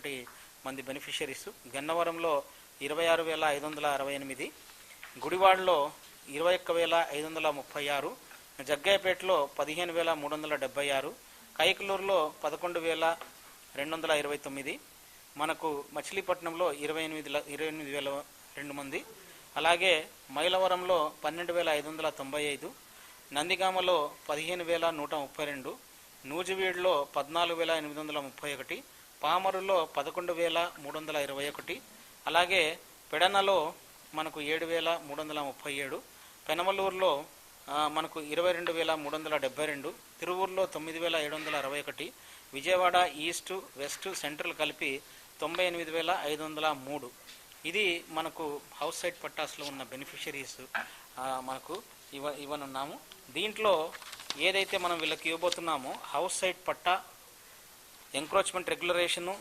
ఒకటి మంది బెనిఫిషరీస్ గన్నవరంలో ఇరవై ఆరు వేల ఐదు వందల అరవై ఎనిమిది గుడివాడలో ఇరవై ఒక్క వేల ఐదు వందల ముప్పై ఆరు జగ్గాయపేటలో పదిహేను వేల మూడు వందల డెబ్బై ఆరు కైకలూరులో పదకొండు వేల రెండు వందల ఇరవై తొమ్మిది మనకు మచిలీపట్నంలో ఇరవై ఎనిమిది ఇరవై ఎనిమిది వేల రెండు మంది అలాగే మైలవరంలో పన్నెండు వేల ఐదు వందల తొంభై ఐదు నందిగామలో పదిహేను వేల నూట ముప్పై రెండు నూజివీడులో పద్నాలుగు వేల ఎనిమిది వందల ముప్పై ఒకటి పామరులో పదకొండు వేల మూడు వందల ఇరవై ఒకటి అలాగే పెడనలో మనకు ఏడు వేల మూడు వందల ముప్పై ఏడు పెనమలూరులో మనకు ఇరవై రెండు వేల మూడు వందల డెబ్బై రెండు తిరువూరులో తొమ్మిది వేల ఏడు వందల అరవై ఒకటి విజయవాడ ఈస్ట్ వెస్ట్ సెంట్రల్ కలిపి తొంభై ఎనిమిది వేల ఐదు వందల మూడు. ఇది మనకు హౌస్ సైట్ పట్టాస్లో ఉన్న బెనిఫిషరీస్ మనకు ఇవ ఇవ్వనున్నాము. దీంట్లో ఏదైతే మనం వీళ్ళకి ఇవ్వబోతున్నామో house site patta encroachment regularisation